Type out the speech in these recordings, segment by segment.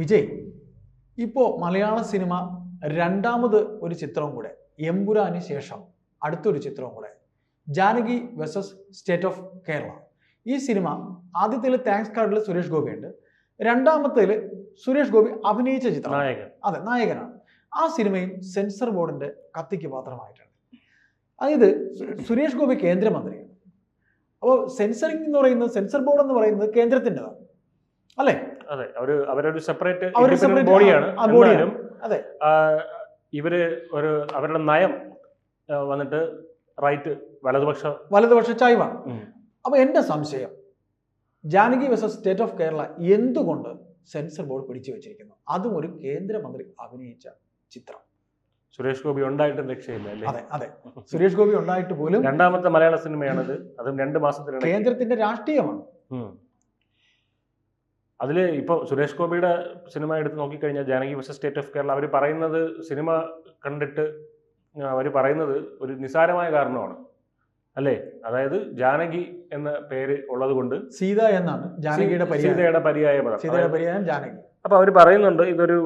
വിജയ് ഇപ്പോൾ മലയാള സിനിമ രണ്ടാമത് ഒരു ചിത്രവും കൂടെ എമ്പുരാന് ശേഷം അടുത്തൊരു ചിത്രവും കൂടെ Janaki versus state of Kerala ഈ സിനിമ ആദ്യത്തിൽ താങ്ക്സ് കാർഡിൽ സുരേഷ് ഗോപി ഉണ്ട്. രണ്ടാമത്തേൽ സുരേഷ് ഗോപി അഭിനയിച്ച ചിത്രം. നായകൻ. അതെ നായകനാണ്. ആ സിനിമയും സെൻസർ ബോർഡിന്റെ കത്തിക്ക് പാത്രമായിട്ടുണ്ട് അതായത് സുരേഷ് ഗോപി കേന്ദ്രമന്ത്രിയാണ്. അപ്പോൾ സെൻസറിംഗ് എന്ന് പറയുന്നത് സെൻസർ ബോർഡ് എന്ന് പറയുന്നത് കേന്ദ്രത്തിന്റെതാണ്. അല്ലേ? അതെ അവർ അവരൊരു സെപ്പറേറ്റ് ബോഡിയാണ് അതെ. ഇവർ ഒരു അവരുടെ നയം വന്നിട്ട് റൈറ്റ് വലതുപക്ഷ വലതുപക്ഷ ചായ്വാണ്. അപ്പൊ എന്റെ സംശയം Janaki versus state of Kerala എന്തുകൊണ്ട് സെൻസർ ബോർഡ് പിടിച്ചു വെച്ചിരിക്കുന്നു? അതും ഒരു കേന്ദ്രമന്ത്രി അഭിനയിച്ച ചിത്രം. സുരേഷ് ഗോപി ഉണ്ടായിട്ടും രക്ഷയില്ല അല്ലേ? അതെ അതെ. സുരേഷ് ഗോപി ഉണ്ടായിട്ട് പോലും രണ്ടാമത്തെ മലയാള സിനിമയാണത്. അതും രണ്ട് മാസത്തിനിടയ്ക്ക്. കേന്ദ്രത്തിന്റെ രാഷ്ട്രീയമാണ്. ഉം. ഇപ്പോൾ സുരേഷ് ഗോപിയുടെ സിനിമ എടുത്ത് നോക്കിക്കഴിഞ്ഞാൽ Janaki versus state of Kerala അവർ പറയുന്നത് സിനിമ കണ്ടിട്ട് അവർ പറയുന്നത് ഒരു നിസാരമായ കാരണമാണ്. അല്ലേ? അതായത് ജാനകി എന്ന പേര് ഉള്ളത് കൊണ്ട് സീത എന്നാണ് ജാനകിയുടെ സീതയുടെ പര്യായ പദം. സീതയുടെ പര്യായം ജാനകി. അപ്പൊ അവർ പറയുന്നുണ്ട് ഇതൊരു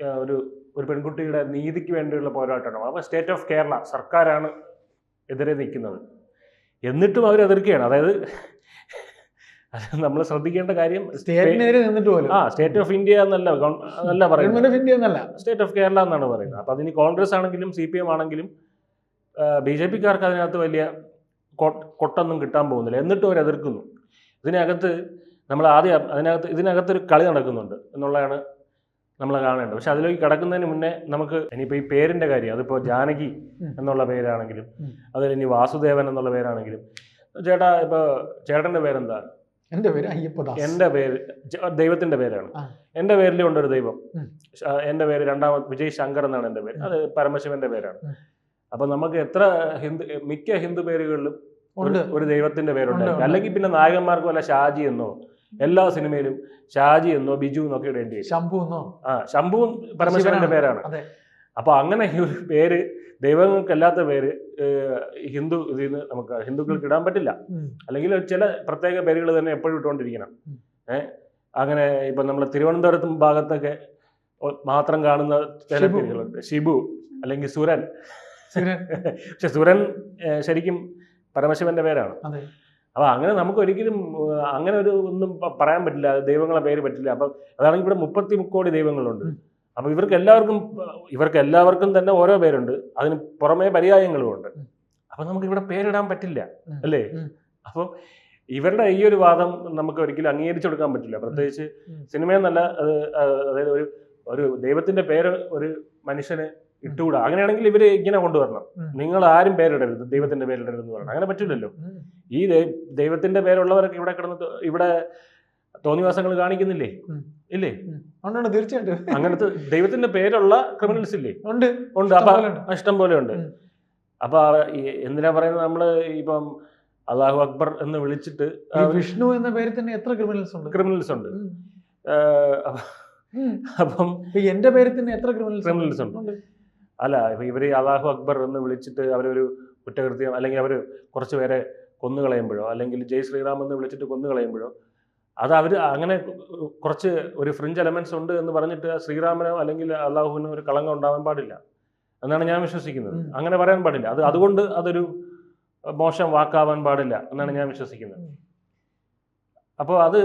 ഒരു ഒരു പെൺകുട്ടിയുടെ നീതിക്ക് വേണ്ടിയുള്ള പോരാട്ടമാണ്. അപ്പൊ സ്റ്റേറ്റ് ഓഫ് കേരള സർക്കാരാണ് എതിരെ നിൽക്കുന്നത്. എന്നിട്ടും അവർ എതിർക്കുകയാണ്. അതായത് നമ്മൾ ശ്രദ്ധിക്കേണ്ട കാര്യം സ്റ്റേറ്റിനെതിരെ നിന്നിട്ട് പോലും. ആ സ്റ്റേറ്റ് ഓഫ് ഇന്ത്യ എന്നല്ല അല്ല എന്നല്ല പറയുന്നത്. ഓഫ് ഇന്ത്യ എന്നല്ല. സ്റ്റേറ്റ് ഓഫ് കേരള എന്നാണ് പറയുന്നത്. അപ്പൊ അതിന് കോൺഗ്രസ് ആണെങ്കിലും സി പി എം ആണെങ്കിലും ബി ജെ പിക്കാർക്ക് അതിനകത്ത് വലിയ കൊട്ടൊന്നും കിട്ടാൻ പോകുന്നില്ല. എന്നിട്ട് അവർ എതിർക്കുന്നു. ഇതിനകത്ത് നമ്മൾ ആദ്യം അതിനകത്ത് ഇതിനകത്തൊരു കളി നടക്കുന്നുണ്ട് എന്നുള്ളതാണ് നമ്മൾ കാണേണ്ടത്. പക്ഷെ അതിലേക്ക് കടക്കുന്നതിന് മുന്നേ നമുക്ക് ഇനിയിപ്പോൾ ഈ പേരിന്റെ കാര്യം അതിപ്പോൾ ജാനകി എന്നുള്ള പേരാണെങ്കിലും. അതിൽ ഇനി വാസുദേവൻ എന്നുള്ള പേരാണെങ്കിലും ചേട്ടാ ഇപ്പോൾ ചേട്ടന്റെ പേരെന്താ? എന്റെ പേര് അയ്യപ്പദാസ്. എന്റെ പേര് ദൈവത്തിന്റെ പേരാണ്. എന്റെ എന്റെ പേരിലും ഉണ്ടൊരു ദൈവം. എന്റെ എന്റെ പേര് രണ്ടാമത് വിജയ് ശങ്കർ എന്നാണ് എന്റെ പേര്. അത് പരമശിവന്റെ പേരാണ്. അപ്പൊ നമുക്ക് എത്ര ഹിന്ദു മിക്ക ഹിന്ദു പേരുകളിലും ഒരു- ഉണ്ട്. ഒരു ദൈവത്തിന്റെ പേരുണ്ടായിരിക്കും. ഉണ്ട്. അല്ലെങ്കിൽ പിന്നെ നായകന്മാർക്ക് വല്ല ഷാജി എന്നോ എല്ലാ സിനിമയിലും ഷാജി എന്നോ ബിജു എന്നൊക്കെ ഇടേണ്ടി വരും. ശംഭു എന്നോ? ആ ശംഭുവും പരമശിവന്റെ പേരാണ്. അപ്പൊ അങ്ങനെ ഒരു പേര് ദൈവങ്ങൾക്കല്ലാത്ത പേര് ഹിന്ദു ഇതിൽ നിന്ന് നമുക്ക് ഹിന്ദുക്കൾക്ക് ഇടാൻ പറ്റില്ല. അല്ലെങ്കിൽ ചില പ്രത്യേക പേരുകൾ തന്നെ എപ്പോഴും ഇട്ടുകൊണ്ടിരിക്കണം. ഏഹ് അങ്ങനെ ഇപ്പം നമ്മൾ തിരുവനന്തപുരത്ത് ഭാഗത്തൊക്കെ മാത്രം കാണുന്ന ചില പേരുകളുണ്ട്. ഷിബു അല്ലെങ്കിൽ സുരൻ. പക്ഷെ സുരൻ ശരിക്കും പരമശിവന്റെ പേരാണ്. അപ്പൊ അങ്ങനെ നമുക്ക് ഒരിക്കലും അങ്ങനെ ഒരു ഒന്നും പറയാൻ പറ്റില്ല. ദൈവങ്ങളെ പേര് പറ്റില്ല. അപ്പൊ അതാണെങ്കിൽ ഇവിടെ മുപ്പത്തി മുക്കോടി ദൈവങ്ങളുണ്ട് ഉം. അപ്പൊ ഇവർക്ക് എല്ലാവർക്കും ഇവർക്ക് എല്ലാവർക്കും തന്നെ ഓരോ പേരുണ്ട്. അതിന് പുറമേ പര്യായങ്ങളും ഉണ്ട്. ഉം. അപ്പൊ നമുക്ക് ഇവിടെ പേരിടാൻ പറ്റില്ല അല്ലേ. അപ്പോൾ ഇവരുടെ ഈ ഒരു വാദം നമുക്ക് ഒരിക്കലും അംഗീകരിച്ചു കൊടുക്കാൻ പറ്റില്ല. പ്രത്യേകിച്ച് സിനിമ സിനിമയെന്നല്ല അത് അതായത് ഒരു ഒരു ദൈവത്തിന്റെ പേര് ഒരു മനുഷ്യന് ഇട്ടുകൂടാ? അങ്ങനെയാണെങ്കിൽ ഇവർ ഇങ്ങനെ കൊണ്ടുവരണം. നിങ്ങൾ ആരും പേരിടരുത് ദൈവത്തിന്റെ പേരിടരുത് എന്ന് പറയണം അങ്ങനെ പറ്റില്ലല്ലോ. ഈ ദൈവത്തിന്റെ പേരുള്ളവരൊക്കെ ഇവിടെ കിടന്ന് ഇവിടെ തോന്നിവാസങ്ങൾ കാണിക്കുന്നില്ലേ? ഇല്ലേ. ഉണ്ട് തീർച്ചയായിട്ടും. അങ്ങനത്തെ ദൈവത്തിന്റെ പേരുള്ള ക്രിമിനൽസ് ഇല്ലേ? ഉണ്ട്. ഉണ്ട്. അപ്പൊ ഇഷ്ടം പോലെ ഉണ്ട്. അപ്പൊ എന്തിനാ പറയുന്നത് നമ്മൾ ഇപ്പം അള്ളാഹു അക്ബർ എന്ന് വിളിച്ചിട്ട് വിഷ്ണു എന്ന പേരിൽ തന്നെ എത്ര ക്രിമിനൽസ് ഉണ്ട്? ക്രിമിനൽസ് ഉണ്ട്. അപ്പൊ- എന്റെ പേരിൽ തന്നെ എത്ര ക്രിമിനൽസ് ക്രിമിനൽസ് ഉണ്ട്. അല്ല ഇപ്പൊ ഇവർ അള്ളാഹു അക്ബർ എന്ന് വിളിച്ചിട്ട് അവരൊരു കുറ്റകൃത്യം അല്ലെങ്കിൽ അവർ കുറച്ച് പേരെ കൊന്നുകളയുമ്പോഴോ അല്ലെങ്കിൽ ജയ് ശ്രീറാം എന്ന് വിളിച്ചിട്ട് കൊന്നുകളയുമ്പോഴോ അത് അവർ അങ്ങനെ കുറച്ച് ഒരു ഫ്രിഞ്ച് എലമെന്റ്സ് ഉണ്ട് എന്ന് പറഞ്ഞിട്ട് ശ്രീരാമനോ അല്ലെങ്കിൽ അള്ളാഹുവിനോ ഒരു കളങ്കം ഉണ്ടാവാൻ പാടില്ല എന്നാണ് ഞാൻ വിശ്വസിക്കുന്നത്. അങ്ങനെ പറയാൻ പാടില്ല. അത് അതുകൊണ്ട് അതൊരു മോശം വാക്കാവാൻ പാടില്ല എന്നാണ് ഞാൻ വിശ്വസിക്കുന്നത്. അപ്പോൾ അത്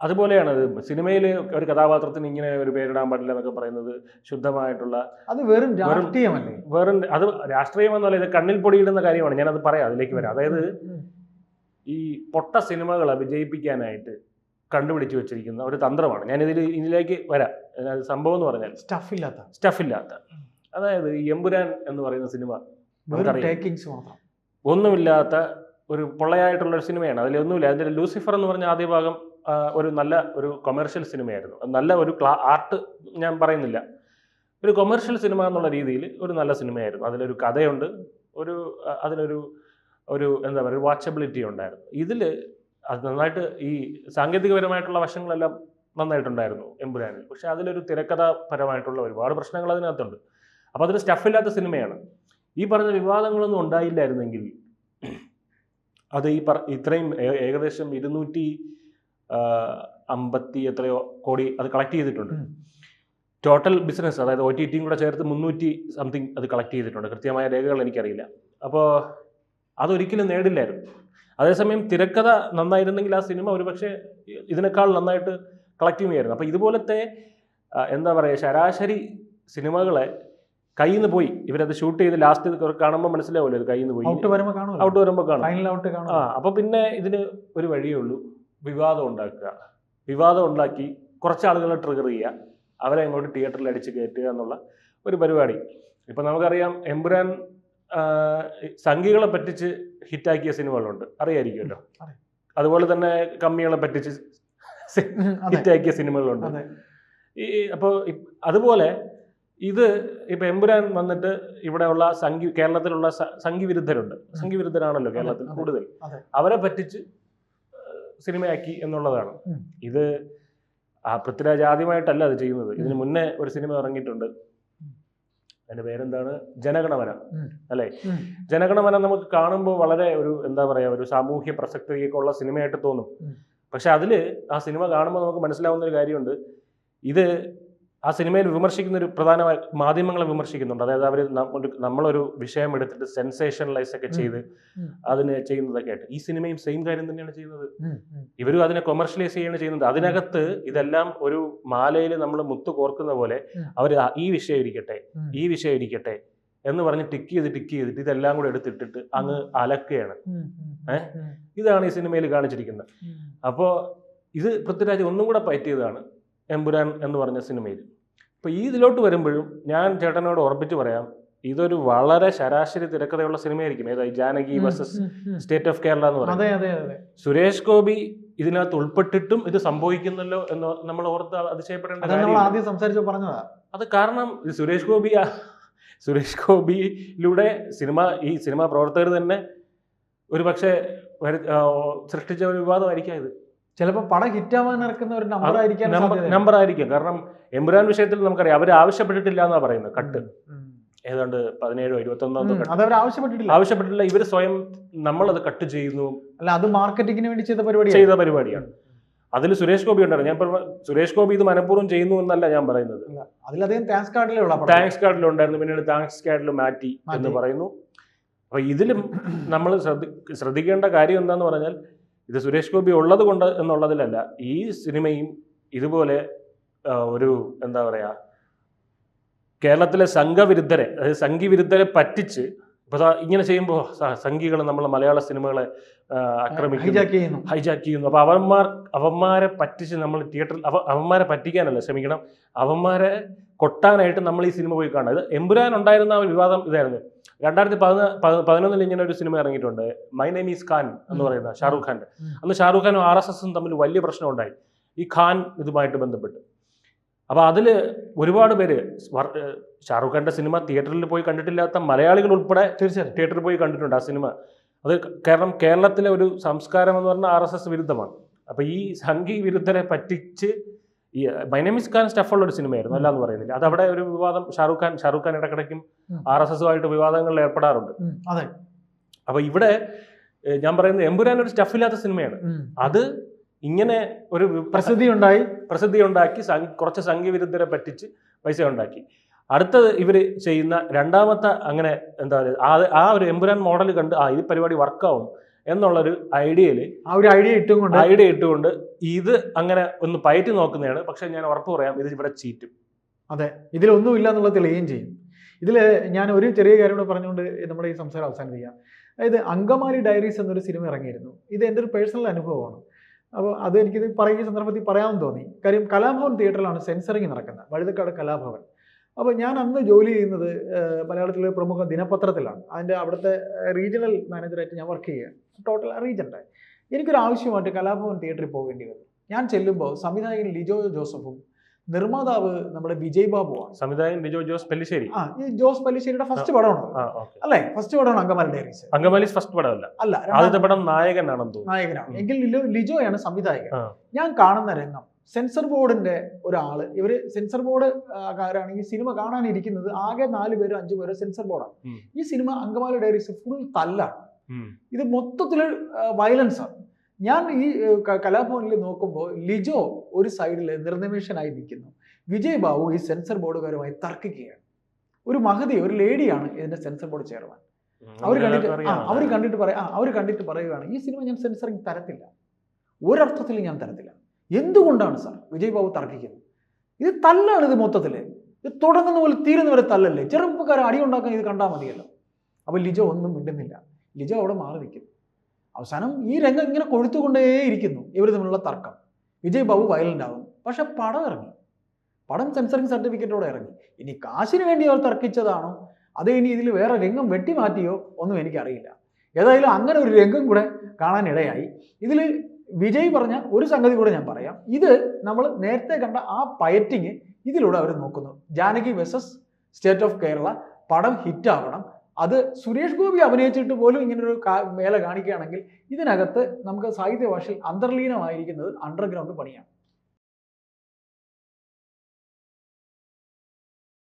അതുപോലെയാണ് അത് സിനിമയിൽ ഒരു കഥാപാത്രത്തിന് ഇങ്ങനെ ഒരു പേരിടാൻ പാടില്ല എന്നൊക്കെ പറയുന്നത് ശുദ്ധമായിട്ടുള്ള അത് വെറും രാഷ്ട്രീയമല്ലേ? വേറെ അത് രാഷ്ട്രീയം എന്നല്ല ഇത് കണ്ണിൽ പൊടിയിടുന്ന കാര്യമാണ്. ഞാനത് പറയാം അതിലേക്ക് വരാം. അതായത്. ഈ പൊട്ട സിനിമകളെ വിജയിപ്പിക്കാനായിട്ട് കണ്ടുപിടിച്ചു വെച്ചിരിക്കുന്ന ഒരു തന്ത്രമാണ്. ഞാനിതിൽ ഇതിലേക്ക് വരാം. സംഭവം എന്ന് പറഞ്ഞാൽ സ്റ്റഫ് ഇല്ലാത്ത സ്റ്റഫ് ഇല്ലാത്ത അതായത് ഈ എമ്പുരാൻ എന്ന് പറയുന്ന സിനിമ ഒന്നുമില്ലാത്ത ഒരു പൊള്ളയായിട്ടുള്ള ഒരു സിനിമയാണ്. അതിലൊന്നുമില്ല അതിന്റെ ലൂസിഫർ എന്ന് പറഞ്ഞ ആദ്യ ഭാഗം ഒരു നല്ല ഒരു കൊമേർഷ്യൽ സിനിമയായിരുന്നു. നല്ല ഒരു ക്ലാ ആർട്ട് ഞാൻ പറയുന്നില്ല. ഒരു കൊമേർഷ്യൽ സിനിമ എന്നുള്ള രീതിയിൽ ഒരു നല്ല സിനിമയായിരുന്നു. അതിലൊരു കഥയുണ്ട്. ഒരു അ- അതിനൊരു ഒരു എന്താ പറയുക ഒരു വാച്ചബിലിറ്റി ഉണ്ടായിരുന്നു. ഇതിൽ അത് നന്നായിട്ട് ഈ സാങ്കേതികപരമായിട്ടുള്ള വശങ്ങളെല്ലാം നന്നായിട്ടുണ്ടായിരുന്നു എമ്പുരാനിൽ. പക്ഷെ അതിലൊരു തിരക്കഥാപരമായിട്ടുള്ള ഒരുപാട് പ്രശ്നങ്ങൾ അതിനകത്തുണ്ട്. അപ്പോൾ അതൊരു സ്റ്റഫില്ലാത്ത സിനിമയാണ്. ഈ പറഞ്ഞ വിവാദങ്ങളൊന്നും ഉണ്ടായില്ലായിരുന്നെങ്കിൽ അത് ഈ പറ ഇത്രയും ഏകദേശം ഇരുന്നൂറ്റി അമ്പത്തി എത്രയോ കോടി അത് കളക്ട് ചെയ്തിട്ടുണ്ട്. ടോട്ടൽ ബിസിനസ് അതായത് ഒ ടി ടിയും കൂടെ ചേർത്ത് മുന്നൂറ്റി സംതിങ് അത് കളക്ട് ചെയ്തിട്ടുണ്ട്. കൃത്യമായ രേഖകൾ എനിക്കറിയില്ല. അപ്പോൾ അതൊരിക്കലും നേടില്ലായിരുന്നു. അതേസമയം തിരക്കഥ നന്നായിരുന്നെങ്കിൽ ആ സിനിമ ഒരുപക്ഷെ ഇതിനേക്കാൾ നന്നായിട്ട് കളക്ട് ചെയ്യുമായിരുന്നു അപ്പോൾ ഇതുപോലത്തെ എന്താ പറയുക ശരാശരി സിനിമകളെ കയ്യിൽ നിന്ന് പോയി. ഇവരത് ഷൂട്ട് ചെയ്ത് ലാസ്റ്റ് കാണുമ്പോൾ മനസ്സിലാവില്ല ഇത് കയ്യിൽ നിന്ന് പോയി ഔട്ട് വരുമ്പോൾ കാണും. ഔട്ട് വരുമ്പോൾ കാണും ആ കാണും അപ്പൊ പിന്നെ ഇതിന് ഒരു വഴിയേ ഉള്ളൂ. വിവാദം ഉണ്ടാക്കുക. വിവാദം ഉണ്ടാക്കി കുറച്ച് ആളുകളെ ട്രിഗർ ചെയ്യുക. അവരെ ഇങ്ങോട്ട് തിയേറ്ററിൽ അടിച്ച് കയറ്റുക എന്നുള്ള ഒരു പരിപാടി. ഇപ്പം നമുക്കറിയാം എമ്പുരാൻ ആ, സംഘികളെ പറ്റിച്ച് ഹിറ്റാക്കിയ സിനിമകളുണ്ട്. അറിയായിരിക്കുമല്ലോ. അറിയാം. അതുപോലെ തന്നെ കമ്മികളെ പറ്റിച്ച് ഹിറ്റാക്കിയ സിനിമകളുണ്ട്. ഈ അപ്പോൾ അതുപോലെ ഇത് ഇപ്പൊ എമ്പുരാൻ വന്നിട്ട് ഇവിടെയുള്ള സംഘി കേരളത്തിലുള്ള സംഘിവിരുദ്ധരുണ്ട് സംഘി വിരുദ്ധരുണ്ട് സംഘി വിരുദ്ധരാണല്ലോ കേരളത്തിൽ കൂടുതൽ. അവരെ പറ്റിച്ച് സിനിമയാക്കി എന്നുള്ളതാണ്. ഇത് ആ പൃഥ്വിരാജ് ആദ്യമായിട്ടല്ല അത് ചെയ്യുന്നത്. ഇതിന് മുന്നേ ഒരു സിനിമ ഇറങ്ങിയിട്ടുണ്ട്. അതിന്റെ പേരെന്താണ്? ജനഗണമന. അല്ലെ. ജനഗണമന നമുക്ക് കാണുമ്പോൾ വളരെ ഒരു എന്താ പറയാ ഒരു സാമൂഹ്യ പ്രസക്തിയൊക്കെ ഉള്ള സിനിമയായിട്ട് തോന്നും. പക്ഷെ അതിൽ ആ സിനിമ കാണുമ്പോൾ നമുക്ക് മനസ്സിലാവുന്ന ഒരു കാര്യമുണ്ട്. ഇത് ആ സിനിമയിൽ വിമർശിക്കുന്ന ഒരു പ്രധാന മാധ്യമങ്ങളെ വിമർശിക്കുന്നുണ്ട്. അതായത് അവർ നമ്മളൊരു വിഷയം എടുത്തിട്ട് സെൻസേഷനലൈസ് ഒക്കെ. ചെയ്ത് അതിന് ചെയ്യുന്നതൊക്കെ ആയിട്ട്. ഈ സിനിമയും സെയിം കാര്യം തന്നെയാണ് ചെയ്യുന്നത്. ഇവരും അതിനെ കൊമേഴ്ഷ്യലൈസ് ചെയ്യാണ് ചെയ്യുന്നത്. അതിനകത്ത് ഇതെല്ലാം ഒരു മാലയിൽ നമ്മൾ മുത്ത് കോർക്കുന്ന പോലെ. അവർ ഈ വിഷയം ഇരിക്കട്ടെ ഈ വിഷയം ഇരിക്കട്ടെ എന്ന് പറഞ്ഞ് ടിക്ക് ചെയ്ത് ടിക്ക് ചെയ്തിട്ട് ഇതെല്ലാം കൂടെ എടുത്തിട്ടിട്ട് അങ്ങ് അലക്കുകയാണ്. ഉം, ഉം, ഏ? ഉം, ഇതാണ് ഈ സിനിമയിൽ കാണിച്ചിരിക്കുന്നത്. അപ്പോ അപ്പോൾ ഇത് പൃഥ്വിരാജ് ഒന്നും കൂടെ പറ്റിയതാണ് എമ്പുരാൻ എന്ന് പറഞ്ഞ സിനിമയിൽ. ഇപ്പോൾ ഈ ഇതിലോട്ട് വരുമ്പോഴും ഞാൻ ചേട്ടനോട് ഉറപ്പിച്ച് പറയാം ഇതൊരു വളരെ ശരാശരി തിരക്കഥയുള്ള സിനിമയായിരിക്കും. ഏതായി Janaki versus. State of Kerala എന്ന് പറയുന്നത്. സുരേഷ് ഗോപി ഇതിനകത്ത് ഉൾപ്പെട്ടിട്ടും ഇത് സംഭവിക്കുന്നല്ലോ എന്ന് നമ്മൾ ഓർത്ത് അതിശയപ്പെടേണ്ട ആദ്യം സംസാരിച്ചു പറഞ്ഞതാ. അത് കാരണം സുരേഷ് ഗോപി സുരേഷ് ഗോപിയിലൂടെ സിനിമ ഈ സിനിമാ പ്രവർത്തകർ തന്നെ ഒരു പക്ഷേ സൃഷ്ടിച്ച ഒരു വിവാദമായിരിക്കാം ഇത്. ചിലപ്പോ പടം ഹിറ്റാവാൻ ഇറക്കുന്ന ഒരു നമ്പർ ആയിരിക്കും നമ്പർ ആയിരിക്കും. കാരണം എമ്പുരാൻ വിഷയത്തിൽ നമുക്കറിയാം. അവർ ആവശ്യപ്പെട്ടിട്ടില്ല എന്നാ പറയുന്നത്. കട്ട്. ഏതാണ്ട് പതിനേഴോ ഇരുപത്തൊന്നോ ആവശ്യപ്പെട്ടിട്ടില്ല. ആവശ്യപ്പെട്ടിട്ടില്ല. ഇവർ സ്വയം നമ്മളത് കട്ട് ചെയ്യുന്നു. അല്ല അത് മാർക്കറ്റിങ്ങിന് വേണ്ടി ചെയ്ത പരിപാടി ചെയ്ത പരിപാടിയാണ്. അതിൽ സുരേഷ് ഗോപി ഉണ്ടായിരുന്നു. ഞാൻ സുരേഷ് ഗോപി ഇത് മനഃപൂർവം ചെയ്യുന്നു എന്നല്ല ഞാൻ പറയുന്നത്. അതിലധികം താങ്ക്സ് കാർഡിലേ ഉള്ള പടം താങ്ക്സ് കാർഡിൽ ഉണ്ടായിരുന്നു. പിന്നീട് താങ്ക്സ് കാർഡിൽ മാറ്റി എന്ന് പറയുന്നു. അപ്പൊ ഇതിലും നമ്മൾ ശ്രദ്ധി ശ്രദ്ധിക്കേണ്ട കാര്യം എന്താന്ന് പറഞ്ഞാൽ ഇത് സുരേഷ് ഗോപി ഉള്ളത് കൊണ്ട് എന്നുള്ളതിലല്ല ഈ സിനിമയും ഇതുപോലെ ഒരു എന്താ പറയുക കേരളത്തിലെ സംഘവിരുദ്ധരെ അതായത് സംഘിവിരുദ്ധരെ പറ്റിച്ച് ഇപ്പൊ ഇങ്ങനെ ചെയ്യുമ്പോൾ സംഘികൾ നമ്മൾ മലയാള സിനിമകളെ ആക്രമിക്കുന്നു. ഹൈജാക്ക് ചെയ്യുന്നു. അപ്പൊ അവന്മാർ അവന്മാരെ പറ്റിച്ച് നമ്മൾ തിയേറ്ററിൽ അവ അവന്മാരെ പറ്റിക്കാനല്ല ശ്രമിക്കണം. അവന്മാരെ കൊട്ടാനായിട്ട് നമ്മൾ ഈ സിനിമ പോയി കാണുക ഇത് എമ്പുരാൻ ഉണ്ടായിരുന്ന ആ ഒരു വിവാദം ഇതായിരുന്നു. രണ്ടായിരത്തി പതിനാ പതിനൊന്നിൽ ഇങ്ങനെ ഒരു സിനിമ ഇറങ്ങിയിട്ടുണ്ട്. മൈ നെയിം ഈസ് ഖാൻ എന്ന്. പറയുന്ന ഷാറൂഖ് ഖാന്റെ അന്ന് ഷാറൂഖ് ഖാനും ആർ എസ് എസും തമ്മിൽ വലിയ പ്രശ്നം ഉണ്ടായി ഈ ഖാൻ ഇതുമായിട്ട് ബന്ധപ്പെട്ട്. അപ്പോൾ അതിൽ ഒരുപാട് പേര് ഷാറൂഖ് ഖാന്റെ സിനിമ തിയേറ്ററിൽ പോയി കണ്ടിട്ടില്ലാത്ത മലയാളികൾ ഉൾപ്പെടെ തീർച്ചയായും തിയേറ്ററിൽ പോയി കണ്ടിട്ടുണ്ട് ആ സിനിമ. അത് കാരണം കേരളത്തിലെ ഒരു സംസ്കാരം എന്ന് പറഞ്ഞാൽ ആർ എസ് എസ് വിരുദ്ധമാണ്. അപ്പോൾ ഈ സംഘി വിരുദ്ധരെ പറ്റിച്ച് ഈ മൈനമിസ് ഖാൻ സ്റ്റഫുള്ള ഒരു സിനിമയായിരുന്നു അല്ല എന്ന് പറയുന്നില്ല അത് അവിടെ ഒരു വിവാദം ഷാറൂഖ് ഖാൻ ഷാറൂഖ് ഖാൻ ഇടക്കിടയ്ക്കും. ആർ എസ് എസുമായിട്ട് വിവാദങ്ങളിൽ ഏർപ്പെടാറുണ്ട്. അതെ. അപ്പൊ ഇവിടെ ഞാൻ പറയുന്നത് എമ്പുരാൻ ഒരു സ്റ്റഫില്ലാത്ത സിനിമയാണ്. അത് ഇങ്ങനെ ഒരു പ്രസിദ്ധി ഉണ്ടായി. പ്രസിദ്ധി ഉണ്ടാക്കി കുറച്ച് സംഘവിരുദ്ധരെ പറ്റിച്ച് പൈസ ഉണ്ടാക്കി. അടുത്തത് ഇവർ ചെയ്യുന്ന രണ്ടാമത്തെ അങ്ങനെ എന്താ പറയുക ആ ആ ഒരു എമ്പുരാൻ മോഡൽ കണ്ട് ആ ഈ പരിപാടി വർക്കാവും എന്നുള്ളൊരു ഐഡിയയിൽ ആ ഒരു ഐഡിയ ഇട്ടുകൊണ്ട് ഐഡിയ ഇട്ടുകൊണ്ട് ഇത് അങ്ങനെ ഒന്ന് പയറ്റി നോക്കുന്നതാണ്. പക്ഷെ ഞാൻ ഉറപ്പ് പറയാം ഇത് ഇവിടെ ചീറ്റും. അതെ. ഇതിലൊന്നും ഇല്ല എന്നുള്ളത് തെളിയുകയും ചെയ്യും. ഇതിൽ ഞാൻ ഒരു ചെറിയ കാര്യം കൂടെ പറഞ്ഞുകൊണ്ട് നമ്മുടെ ഈ സംസാരം അവസാനിപ്പിക്കാം. അതായത് അങ്കമാലി ഡയറീസ് എന്നൊരു സിനിമ ഇറങ്ങിയിരുന്നു. ഇത് എന്റെ ഒരു പേഴ്സണൽ അനുഭവമാണ്. അപ്പോൾ അത് എനിക്കിത് പറയുന്ന സന്ദർഭത്തിൽ പറയാമെന്ന് തോന്നി. കാര്യം കലാഭവൻ തിയേറ്ററിലാണ് സെൻസറിങ് നടക്കുന്നത്. വഴുതക്കാട് കലാഭവൻ. അപ്പോൾ ഞാൻ അന്ന് ജോലി ചെയ്യുന്നത് മലയാളത്തിലെ പ്രമുഖ ദിനപത്രത്തിലാണ്. അതിന്റെ അവിടുത്തെ റീജിയണൽ മാനേജറായിട്ട് ഞാൻ വർക്ക് ചെയ്യുകയാണ്. ടോട്ടൽ റീജന്റെ എനിക്കൊരു ആവശ്യമായിട്ട് കലാഭവൻ തിയേറ്ററിൽ പോകേണ്ടി വന്നു. ഞാൻ ചെല്ലുമ്പോൾ സംവിധായകൻ ലിജോ ജോസഫും നിർമ്മാതാവ് നമ്മുടെ വിജയ് ബാബുവാണ്. സംവിധായകൻ ലിജോ ജോസ് പല്ലിശ്ശേരി? ആ ഈ ജോസ് പല്ലിശ്ശേരിയുടെ ഫസ്റ്റ് പടമാണ് അല്ലേ? ഫസ്റ്റ് പടമാണ് അങ്കമാലി ഡയറീസ് അങ്കമാലി ഫസ്റ്റ് പടമല്ല. അല്ല ആദ്യത്തെ പടം നായകനാണെന്ന് തോന്നുന്നു. നായകനാണ്. എങ്കിൽ ലിജോയാണ് സംവിധായകൻ. ഞാൻ കാണുന്ന രംഗം. സെൻസർ ബോർഡിന്റെ ഒരാൾ ഇവർ സെൻസർ ബോർഡ് കാരാണ്. ഈ സിനിമ കാണാനിരിക്കുന്നത് ആകെ നാല് പേരോ അഞ്ചു പേരോ സെൻസർ ബോർഡാണ്. ഈ സിനിമ അങ്കമാലി ഡയറീസ് ഫുൾ തല്ലാണ്. ഇത് മൊത്തത്തിൽ വയലൻസ് ആണ് ഞാൻ ഈ കലാഭവനിൽ നോക്കുമ്പോൾ ലിജോ ഒരു സൈഡിൽ നിർനിമേഷനായി നിൽക്കുന്നു. വിജയ് ബാബു ഈ സെൻസർ ബോർഡുകാരുമായി തർക്കിക്കുകയാണ്. ഒരു മഹതി ഒരു ലേഡിയാണ് ഇതിന്റെ സെൻസർ ബോർഡ് ചെയർമാൻ. അവർ കണ്ടിട്ട് ആ അവർ കണ്ടിട്ട് പറയാ അവർ കണ്ടിട്ട് പറയുകയാണ് ഈ സിനിമ ഞാൻ സെൻസറിങ് തരത്തില്ല. ഒരർത്ഥത്തിൽ ഞാൻ തരത്തില്ല. എന്തുകൊണ്ടാണ് സാർ വിജയ് ബാബു തർക്കിക്കുന്നത്? ഇത് തല്ലാണ് ഇത് മൊത്തത്തിൽ ഇത് തുടങ്ങുന്ന പോലെ തീരുന്ന വരെ തല്ലല്ലേ? ചെറുപ്പക്കാർ അടി ഉണ്ടാക്കാൻ ഇത് കണ്ടാൽ മതിയല്ലോ. അപ്പോൾ ലിജോ ഒന്നും മിണ്ടുന്നില്ല. ലിജോ അവിടെ മാറി നിൽക്കും അവസാനം ഈ രംഗം ഇങ്ങനെ കൊഴുത്തുകൊണ്ടേയിരിക്കുന്നു. ഇവർ തമ്മിലുള്ള തർക്കം. വിജയ് ബാബു വയലന്റ് ആകുന്നു. പക്ഷെ പടം ഇറങ്ങി. പടം സെൻസറിങ് സർട്ടിഫിക്കറ്റോടെ ഇറങ്ങി. ഇനി കാശിന് വേണ്ടി അവർ തർക്കിച്ചതാണോ? അത് ഇനി ഇതിൽ വേറെ രംഗം വെട്ടിമാറ്റിയോ? ഒന്നും എനിക്കറിയില്ല. ഏതായാലും അങ്ങനെ ഒരു രംഗം കൂടെ കാണാനിടയായി. ഇതിൽ വിജയ് പറഞ്ഞ ഒരു സംഗതി കൂടെ ഞാൻ പറയാം. ഇത് നമ്മൾ നേരത്തെ കണ്ട ആ പയറ്റിങ് ഇതിലൂടെ അവർ നോക്കുന്നു. Janaki versus state of Kerala പടം ഹിറ്റാവണം അത് സുരേഷ് ഗോപി അഭിനയിച്ചിട്ട് പോലും ഇങ്ങനൊരു മേല കാണിക്കുകയാണെങ്കിൽ ഇതിനകത്ത് നമുക്ക് സാഹിത്യ ഭാഷയിൽ അന്തർലീനമായിരിക്കുന്നത് അണ്ടർഗ്രൗണ്ട് പണിയാണ്.